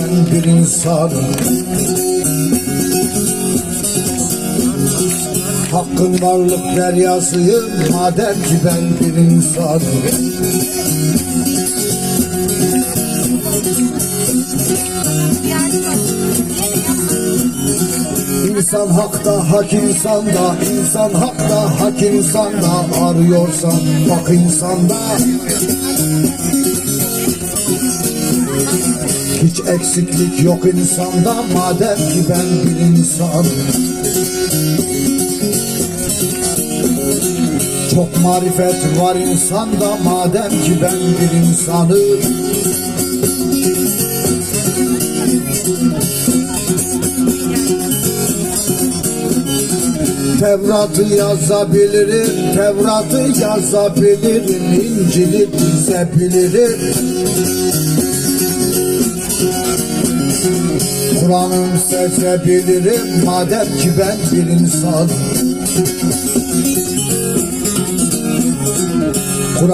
ben bir insanım. Hakkın varlık deryasıyım madem ki ben bir insanım. İnsan hakta, hak insanda, insan hakta, hak insanda Arıyorsan bak insanda Hiç eksiklik yok insanda madem ki ben bir insanım Çok marifet var insanda madem ki ben bir insanım Tevrat'ı yazabilirim, Tevrat'ı yazabilirim, İncil'i dizebilirim. Kur'an'ı seçebilirim, madem ki ben bir insanım.